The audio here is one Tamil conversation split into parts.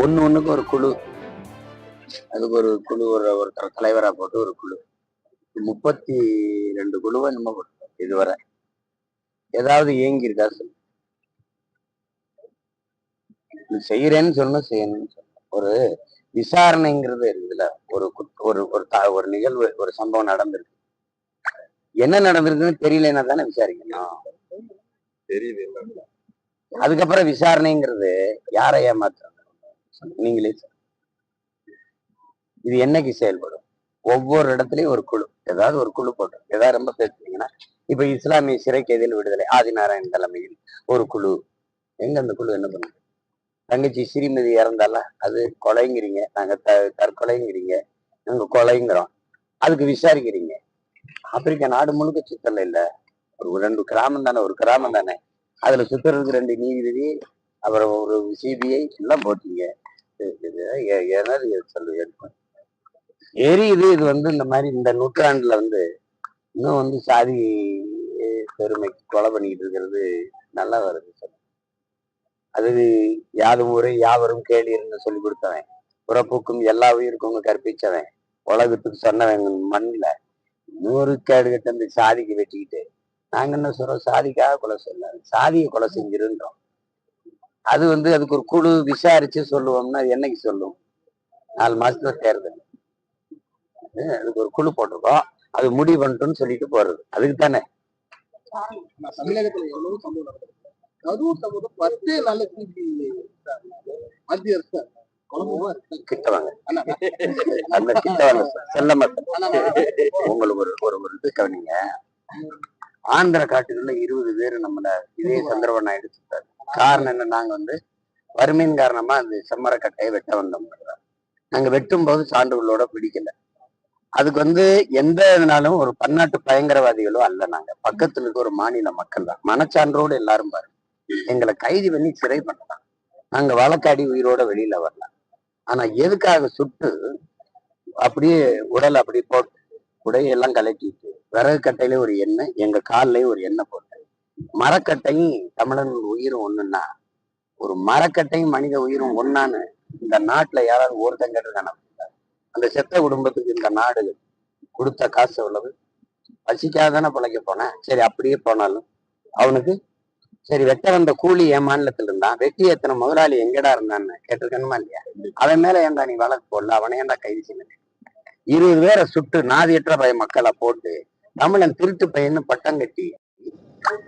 ஒண்ணு ஒண்ணுக்கு ஒரு குழு. அதுக்கு ஒரு குழு ஒரு ஒருத்தர் தலைவரா போட்டு ஒரு குழு. முப்பத்தி ரெண்டு குழுவை நம்ம கொடுத்தோம் இதுவரை. ஏதாவது இயங்கி இருக்கா சொல்லு செய்யறேன்னு சொல்லணும் செய்யணும்னு சொல்லணும் ஒரு விசாரணைங்கிறது இருக்குதுல்ல. ஒரு ஒரு ஒரு ஒரு நிகழ்வு ஒரு சம்பவம் நடந்திருக்கு. என்ன நடந்திருக்குன்னு தெரியலன்னா தானே விசாரிக்கணும். தெரியுது. அதுக்கப்புறம் விசாரணைங்கிறது யாரை ஏமாத்துறாங்க நீங்களே இது என்னைக்கு செயல்படும்? ஒவ்வொரு இடத்துலயும் ஒரு குழு. ஏதாவது ஒரு குழு போட்டு ஏதாவது ரொம்ப பேசுனீங்கன்னா இப்ப இஸ்லாமிய சிறை கைதியில் விடுதலை? ஆதிநாராயண் தலைமையில் ஒரு குழு. எங்க அந்த குழு என்ன பண்ணுது? தங்கச்சி ஸ்ரீமதி இறந்தால அது கொலைங்கிறீங்க. நாங்க த தற்கொலைங்கிறீங்க. நாங்க கொலைங்கிறோம். அதுக்கு விசாரிக்கிறீங்க. ஆப்பிரிக்கா நாடு முழுக்க சித்தல இல்ல. ஒரு ரெண்டு கிராமம் தானே ஒரு கிராமம் தானே. அதுல சுத்துறதுக்கு ரெண்டு நீதிபதி அப்புறம் ஒரு சிபிஐ எல்லாம் போட்டீங்க. எரியுது இது வந்து இந்த மாதிரி இந்த நூற்றாண்டுல வந்து இன்னும் வந்து சாதி பெருமைக்கு கொலை பண்ணிக்கிட்டு இருக்கிறது நல்லா வருது சார் அது யாது ஊரே யாவரும் கேளீர்னு சொல்லி கொடுத்தவன். புறப்போக்கும் எல்லா உயிருக்கும் கற்பிச்சவன். உலகத்துக்கு சொன்னவன் மண்ணில். இன்னொரு கேடு கட்ட அந்த சாதிக்கு வெட்டிக்கிட்டு. நாங்க என்ன சொல்றோம்? சாதிக்காக கொலை செய்யல சாதியை கொலை செஞ்சிருந்தோம் அது வந்து அதுக்கு ஒரு குழு விசாரிச்சு சொல்லுவோம்னா என்னைக்கு சொல்லும்? நாலு மாசத்துல தேர்தல். அது அதுக்கு ஒரு குழு போட்டிருக்கோம். அது முடிவு பண்ணிட்டோம்னு சொல்லிட்டு போறது. அதுக்கு தானே. நான் தமிழகத்துல எவ்வளவு சம்பவம் நடந்திருக்கு. கரூர் சம்பவம் பத்தே மத்திய அரசு. குழப்பமா இருக்கு. கிட்ட வாங்க ஆனா, அந்த கிட்ட வாங்க செல்ல உங்களுக்கு ஒரு ஒரு ஒரு இது கவனிங்க. ஆந்திர காட்டுகள்ல இருபது பேர் நம்மள இதே சந்திரவன் நாயுடு காரணம் என்ன? நாங்க வந்து வறுமையின் காரணமா அந்த செம்மரக்கட்டையை வெட்ட வந்தோம். நாங்க வெட்டும் போது சான்றுகளோட பிடிக்கல. அதுக்கு வந்து எந்த இதனாலும் ஒரு பன்னாட்டு பயங்கரவாதிகளோ அல்ல நாங்க. பக்கத்துல இருக்க ஒரு மாநில மக்கள் தான். மனச்சான்றோடு எல்லாரும் பாரு. எங்களை கைது பண்ணி சிறை பண்ணலாம். நாங்க வழக்காடி உயிரோட வெளியில வரலாம். ஆனா எதுக்காக சுட்டு அப்படியே உடல் அப்படி போட்டு உடையெல்லாம் கலட்டிட்டு விறகு கட்டையில ஒரு எண்ணெய் எங்க கால்லயும் ஒரு எண்ணெய் போட்டு மரக்கட்டையும் தமிழன் உயிரும் ஒண்ணுன்னா ஒரு மரக்கட்டையும் மனித உயிரும் ஒண்ணான்னு இந்த நாட்டுல யாராவது ஒருத்தங்க இருக்கான அந்த செத்த குடும்பத்துக்கு இந்த நாடு கொடுத்த காசு எவ்வளவு? பசிக்காக தானே பிழைக்க போனேன். சரி அப்படியே போனாலும் அவனுக்கு சரி வெட்ட வந்த கூலி என் மாநிலத்துல இருந்தான். வெட்டி எத்தனை முதலாளி எங்கடா இருந்தான்னு கேட்டிருக்கணுமா இல்லையா? அவன் மேல ஏன்டா நீ வழக்கு போடல? அவனை ஏன்டா கைது செய்யணும் இருபது பேரை சுட்டு நாதியற்ற பய மக்களை போட்டு தமிழன் திருட்டு பையன்னு பட்டம் கட்டி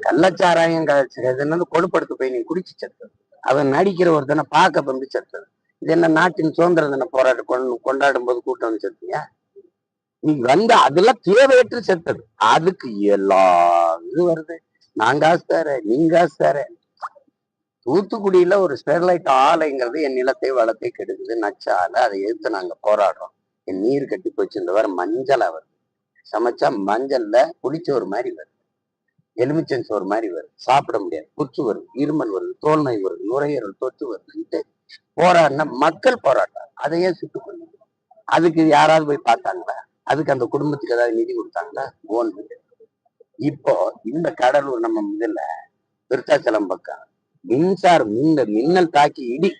கள்ளச்சாராயம் கலந்து கொடுப்படுத்து போய் நீ குடிச்சு செத்தது அவன் நடிக்கிற ஒருத்தனை பார்க்க வந்து செத்தது இது என்ன நாட்டின் சுதந்திர தின போராட்ட கொண்டு கொண்டாடும் போது கூட்டம் வந்து நீ வந்த அதெல்லாம் தேவையற்று செத்தது அதுக்கு எல்லா இது வருது. நாங்க காசு தரேன் நீங்க காசு தூத்துக்குடியில ஒரு ஸ்டெர்லைட் ஆலைங்கிறது என் நிலத்தை வளத்தை கெடுக்குது. நச்ச ஆலை அதை எதிர்த்து நாங்க போராடுறோம். என் நீர் கட்டி போச்சு இந்த வாரம் மஞ்சளா வருது. சமைச்சா மஞ்சள்ல புளிச்சோறு மாதிரி வருது. எலுமிச்சன் சோறு மாதிரி வருது சாப்பிட முடியாது. புற்று வருது இருமல் வருது தோல் நோய் வருது நுரையீரல் தொற்று வருதுன்ட்டு போராடின மக்கள் போராட்டம். அதையே சுட்டுக் கொண்டு அதுக்கு யாராவது போய் பார்த்தாங்களா? அதுக்கு அந்த குடும்பத்துக்கு ஏதாவது நிதி கொடுத்தாங்களா? ஒன்று இப்போ இந்த கடலூர் நம்ம இதுல விருத்தாச்சலம் பக்கம் மின்சாரம் மின்ன மின்னல் தாக்கி இடி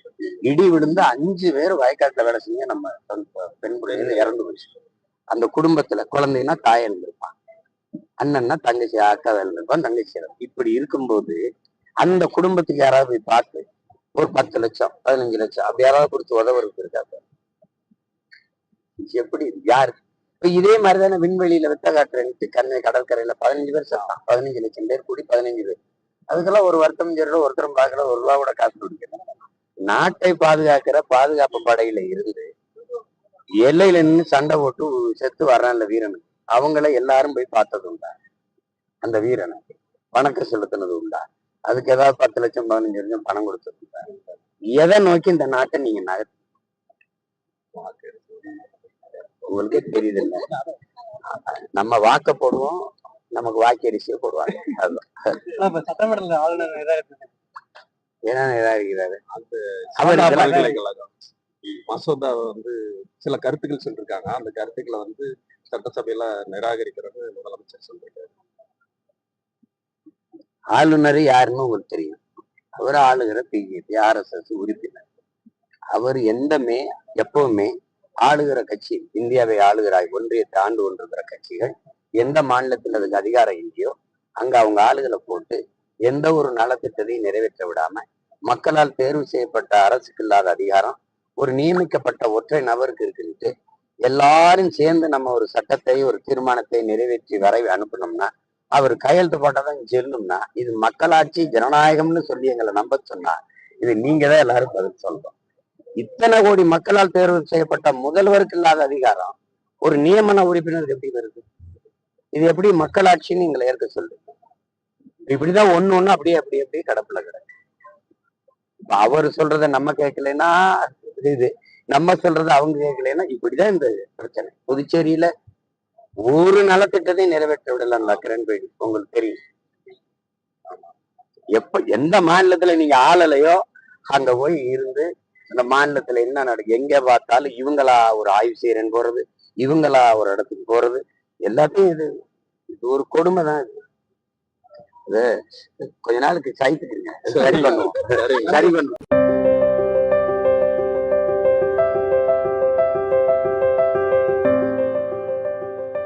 இடி விழுந்து அஞ்சு பேர் வயக்காட்டுல வேலை செஞ்சு நம்ம பெண் பெண் பிள்ளைகள் இறந்து போச்சு. அந்த குடும்பத்துல குழந்தைன்னா தாய் இருந்திருப்பான் அண்ணன்னா தங்கச்சி அக்கா இருந்திருப்பான் தங்கச்சி இப்படி இருக்கும்போது அந்த குடும்பத்துக்கு யாராவது போய் பார்த்து ஒரு பத்து லட்சம் பதினஞ்சு லட்சம் அப்படி யாராவது கொடுத்து உதவுறதுக்கு இருக்காங்க. எப்படி யாரு? இப்ப இதே மாதிரி தானே விண்வெளியில வித்த காட்டுறேன்ட்டு கண்ணை கடற்கரையில பதினஞ்சு பேர் செத்தான். பதினஞ்சு லட்சம் பேர் கூடி பதினஞ்சு பேர். அதுக்கெல்லாம் ஒரு வருத்தம் சரியில்லை ஒருத்தரும் பார்க்கல ஒரு ரூபா கூட காசு கொடுக்கிறாங்க நாட்டை பாதுகாக்கிற பாதுகாப்பு படையில இருந்து எல்லையில நின்று சண்டை போட்டு செத்து வர்றான்ல வீரனுக்கு அவங்கள எல்லாரும் போய் பார்த்தது உண்டா? அந்த வீரனை. வணக்கம் செலுத்தினது உண்டா? அதுக்கு ஏதாவது பத்து லட்சம் பதினஞ்சு லட்சம் பணம் கொடுத்தது உண்டா? எதை நோக்கி இந்த நாட்டை நீங்க நகர்த்து உங்களுக்கே தெரியுது இல்ல? நம்ம வாக்க போடுவோம் நமக்கு வாக்கி அரிசியை போடுவாங்க. அதுதான் சட்டமன்றத்துல ஆளுநர் ஏன்னா நிராகரிக்கிறாரு அவர் மசோதா வந்து சில கருத்துக்கள் சொல்லிருக்காங்க. அந்த கருத்துக்களை வந்து சட்டசபையில நிராகரிக்கிறது முதலமைச்சர் சொல்லிருக்காரு ஆளுநர் யாருன்னு உங்களுக்கு தெரியும். அவர் ஆளுகிற பிஜேபி ஆர்எஸ்எஸ் உறுப்பினர். அவர் எந்தமே எப்பவுமே ஆளுகிற கட்சி இந்தியாவை ஆளுகிறாய் ஒன்றியத்தை ஆண்டு கொண்டிருக்கிற கட்சிகள் எந்த மாநிலத்தில் அதுக்கு அதிகாரம் இல்லையோ அங்க அவங்க ஆளுகளை போட்டு எந்த ஒரு நலத்திட்டத்தையும் நிறைவேற்ற விடாம மக்களால் தேர்வு செய்யப்பட்ட அரசுக்கு இல்லாத அதிகாரம் ஒரு நியமிக்கப்பட்ட ஒற்றை நபருக்கு இருக்குன்ட்டு எல்லாரும் சேர்ந்து நம்ம ஒரு சட்டத்தை ஒரு தீர்மானத்தை நிறைவேற்றி வரை அனுப்பினோம்னா அவர் கையெழுத்து போட்டாதான் செல்லும்னா இது மக்களாட்சி ஜனநாயகம்னு சொல்லி எங்களை நம்ப சொன்னா இது நீங்க தான் எல்லாரும் பதில் சொல்லணும். இத்தனை கோடி மக்களால் தேர்வு செய்யப்பட்ட முதல்வருக்கு இல்லாத அதிகாரம் ஒரு நியமன உறுப்பினருக்கு எப்படி வருது? இது எப்படி மக்களாட்சின்னு எங்களை ஏற்க சொல்லுங்க இப்படிதான் ஒண்ணு ஒண்ணு அப்படியே அப்படியே அப்படியே கடப்புல கிடக்கு. இப்ப அவர் சொல்றத நம்ம கேட்கலன்னா இது நம்ம சொல்றது அவங்க கேட்கலைன்னா இப்படிதான் இந்த பிரச்சனை. புதுச்சேரியில ஒரு நலத்திட்டத்தையும் நிறைவேற்ற விடலாம்ல கிரண்பேடி உங்களுக்கு தெரியும். எப்ப எந்த மாநிலத்துல நீங்க ஆளலையோ அங்க போய் இருந்து அந்த மாநிலத்துல என்ன நடக்கு எங்க பார்த்தாலும் இவங்களா ஒரு ஆய்வு செய்யறேன்னு போறது இவங்களா ஒரு இடத்துக்கு போறது எல்லாத்தையும் இது இது ஒரு கொடுமை தான் இது. இது கொஞ்ச நாளுக்கு சைத்துக்குங்க சரி பண்ணுவோம். சரி பண்ணுவோம்.